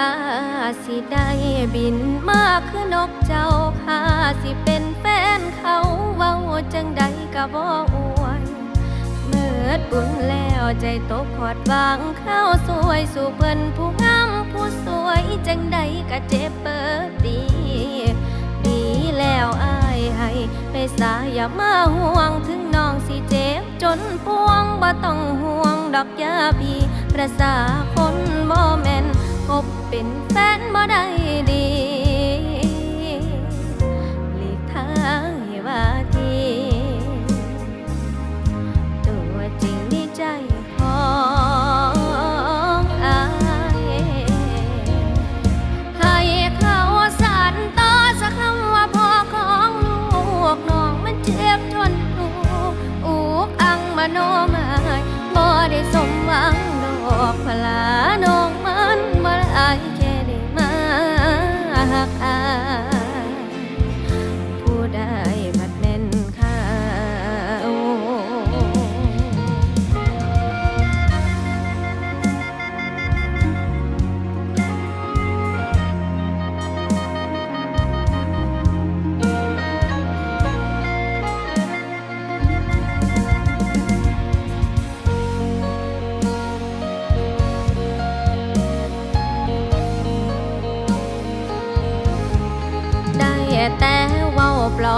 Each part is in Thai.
ข้าสิได้บินมาคือนกเจ้าข้าสิเป็นแฟนเขาเว้าจังใดก็บ่อวยเมื่อบุญแล้วใจตกขอดวางข้าวสวยสู่เพิ่นผู้งามผู้สวยจังใดก็เจ็บเปิดดีดีแล้วอายให้ไปสาอย่ามาห่วงถึงน้องสิเจ็บจนพวงบ่ต้องห่วงดอกยาพี่ประสาคนบ่แม่ คบเป็นแฟนบ่ได้ดีหลีกทางให้ว่าทีตัวจริงนี่ใจของอายให้เขาสานต่อสักคำว่าพ่อของลูกน้องมันเจ็บทนลูกอุกอังมโนหมายบ่ได้สมหวังดอกพลาน้อง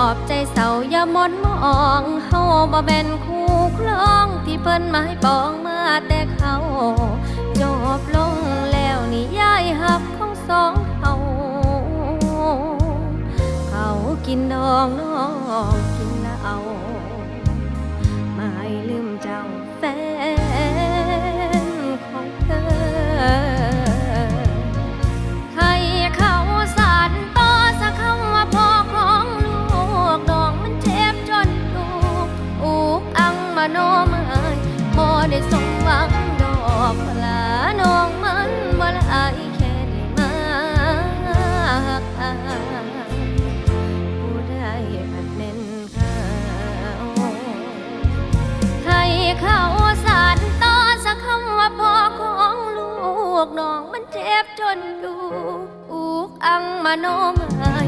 อบใจเศร้าอย่ามดมองเฮาบ่แม่นคู่ครองที่เพิ่นมายปองมาแต่เขาจบลงแล้วนี่ยายหักของสองเฮาเขากินดองน้องกินเหล้าไม่ลืมเจ้าแฟน อังมโนหมายบ่ได้สมหวังดอกพลาน้องมันบ่ละอายแค่ได้มากผู้ใดอาจเป็นเขาให้เขาสานต่อสักคำว่าพ่อของลูกน้องมันเจ็บจนอยู่อุกอังมโนหมายบ่ได้สม